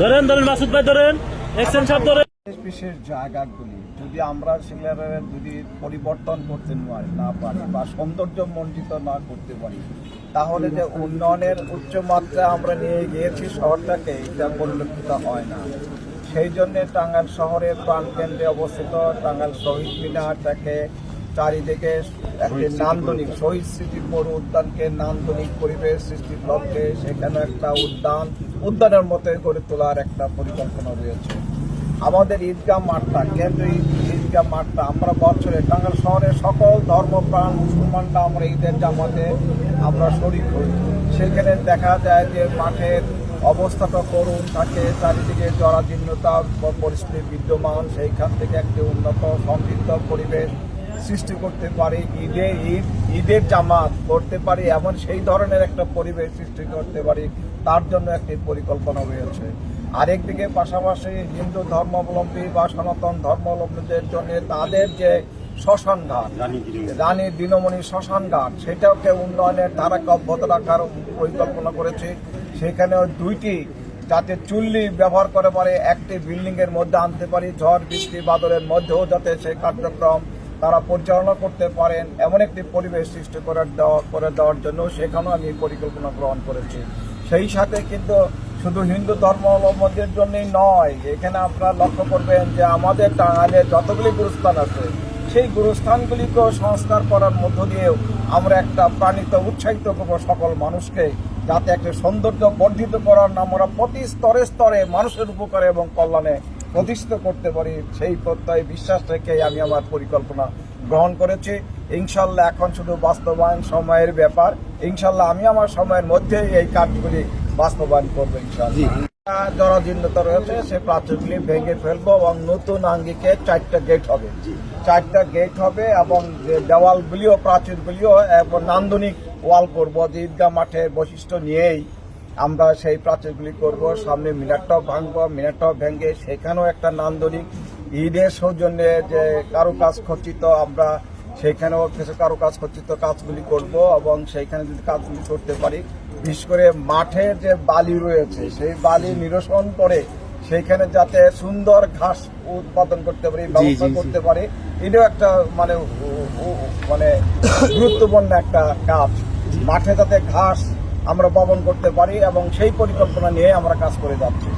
ধরেন ধরেন মাসুদ ভাই ধরেন। এক্সেন সাহেব ধরেন। বিশেষ জায়গাগুলি। যদি আমরা সেগুলো যদি পরিবর্তন করতে না পারি বা সৌন্দর্য মণ্ডিত না করতে পারি তাহলে যে উন্নয়নের উচ্চমাত্রা আমরা নিয়ে গিয়েছি শহরটাকে এটা পরিলক্ষিত হয় না। সেই জন্য টাঙ্গাল শহরের প্রাণকেন্দ্রে অবস্থিত টাঙ্গাল শহীদ মিনারটাকে চারিদিকে একটি নান্দনিক শহীদ স্মৃতি পৌর উদ্যানকে নান্দনিক পরিবেশ সৃষ্টির লক্ষ্যে সেখানে একটা উদ্যান উদ্যানের মতো গড়ে তোলার একটা পরিকল্পনা রয়েছে। আমাদের ঈদগাহ মাঠটা কেন্দ্র ঈদ- ঈদগাহ মাঠটা আমরা বছরে টাঙ্গাইল শহরের সকল ধর্মপ্রাণ মুসলমানরা আমরা ঈদের জামাতে আমরা শরিক হই। সেখানে দেখা যায় যে মাঠের অবস্থাটা করুন থাকে, চারিদিকে জরাজীর্ণতা পরিস্থিতি বিদ্যমান, সেইখান থেকে একটি উন্নত সমৃদ্ধ পরিবেশ সৃষ্টি করতে পারি, ঈদে ঈদ, ঈদের জামাত করতে পারি, এমন সেই ধরনের একটা পরিবেশ সৃষ্টি করতে পারি, তার জন্য একটি পরিকল্পনা রয়েছে। আরেকদিকে পাশাপাশি হিন্দু ধর্মাবলম্বী বা সনাতন ধর্মাবলম্বীদের জন্য তাদের যে শ্মশান ঘাট রানী দিনমণি। শ্মশান ঘাট সেটাকে উন্নয়নের ধারাকে অব্যাহত রাখার পরিকল্পনা করেছে। সেখানেও দুইটি যাতে চুল্লি ব্যবহার করে পারে একটি বিল্ডিং এর মধ্যে আনতে পারি ঝড় বৃষ্টি বাদলের মধ্যেও যাতে সেই কার্যক্রম তারা পরিচালনা করতে পারেন এমন একটি পরিবেশ সৃষ্টি করে দেওয়া করে দেওয়ার জন্য সেখানেও আমি পরিকল্পনা গ্রহণ করেছি। সেই সাথে কিন্তু শুধু হিন্দু ধর্মাবলম্বীদের জন্যই নয়, এখানে আপনারা লক্ষ্য করবেন যে আমাদের টাঙ্গাইলে যতগুলি গুরুস্থান আছে, সেই গুরুস্থানগুলিকেও সংস্কার করার মধ্য দিয়েও আমরা একটা প্রাণিত, উৎসাহিত করব সকল মানুষকে, যাতে একটা সৌন্দর্য বর্ধিত করার নাম আমরা প্রতি স্তরে স্তরে মানুষের উপকারে এবং কল্যাণে প্রতিষ্ঠিত করতে পারি, সেই প্রত্যয় বিশ্বাস রেখে আমি আমার পরিকল্পনা গ্রহণ করেছি। ইনশাল্লাহ এখন শুধু বাস্তবায়ন সময়ের ব্যাপার, ইনশাল্লাহ আমি আমার সময়ের মধ্যেই এই কাজগুলি বাস্তবায়ন করব ইনশাল্লাহ জরাজীর্ণতা রয়েছে সে প্রাচীরগুলি ভেঙে ফেলব এবং নতুন আঙ্গিকে চারটা গেট হবে। চারটা গেট হবে এবং দেওয়ালগুলিও প্রাচীরগুলিও এবং নান্দনিক ওয়াল করব যে ঈদগাহ মাঠের বৈশিষ্ট্য নিয়েই আমরা সেই প্রাচীরগুলি করব। সামনে মিনারটাও ভাঙবো মিনারটাও ভেঙে সেখানেও একটা নান্দনিক ঈদের সৌজন্যে যে কারুকাজ খচিত আমরা সেখানেও কিছু কারুকাজ খচিত কাজগুলি করব এবং সেইখানে যদি কাজগুলি করতে পারি বিশেষ করে মাঠের যে বালি রয়েছে সেই বালি নিরসন করে সেইখানে যাতে সুন্দর ঘাস উৎপাদন করতে পারি ব্যবস্থা করতে পারি এটাও একটা মানে মানে গুরুত্বপূর্ণ একটা কাজ। মাঠে যাতে ঘাস আমরা বপন করতে পারি এবং সেই পরিকল্পনা নিয়ে আমরা কাজ করে যাচ্ছি।